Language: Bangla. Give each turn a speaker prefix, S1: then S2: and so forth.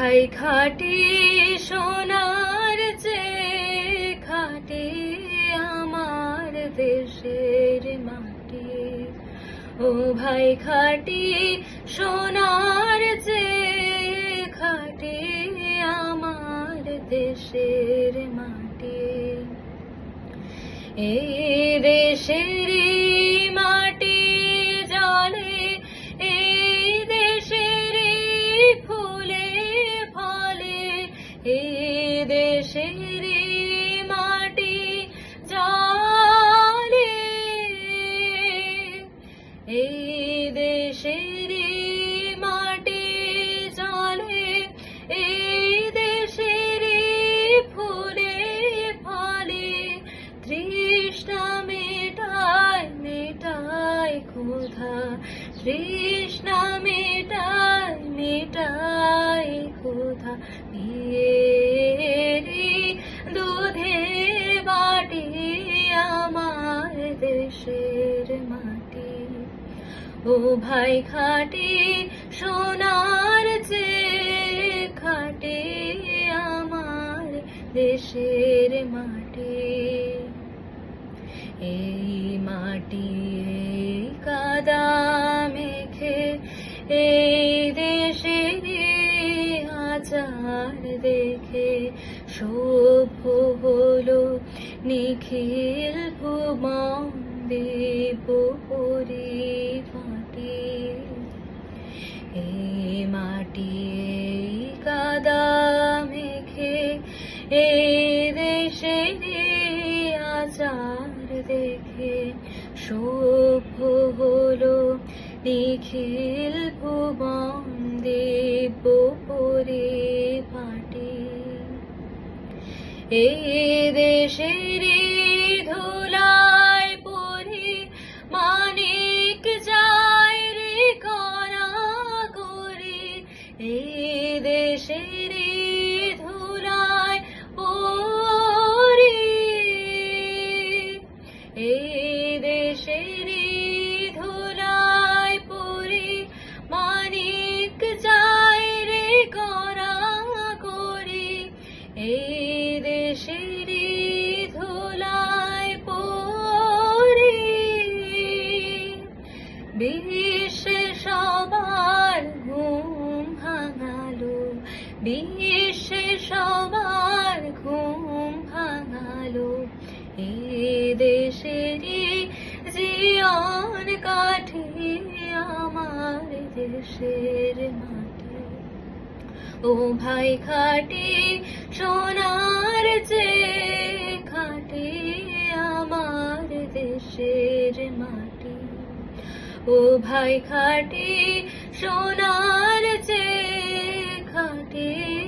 S1: ভাই খাটি সোনার যে খাটি আমার দেশের মাটি? ও ভাই, খাটি সোনার যে খাটি আমার দেশের মাটি? এই দেশেরই দেশেরই মাটি জলে। এই দেশেরই মাটি জলে, এই দেশেরই ফুলে ফলে। তৃষ্ণা মেটায় মেটায় ক্ষুধা। তৃষ্ণা মেটায় মেটায় ক্ষুধা। বিয়েরি ও ভাই খাটি, সোনার যে খাটি আমার দেশের মাটি এই মাটি কাদা মেখে, এই দেশের আচার দেখে সভ্য হলো নিখিল ভুবন দেব। এই দেশে আচার দেখে সভ্য হলো নিখিল ভুবন দেব পরিপাটি এই এ ধুলায় বিশ্বে সবার ঘুম ভাঙালো। এ দেশেরই জীবন কাঠি আমার দেশের মাটি। ও ভাই, খাটি সোনার যে খাটি আমার দেশের মাটি। ও ভাই, খাটি সোনার যে Yeah.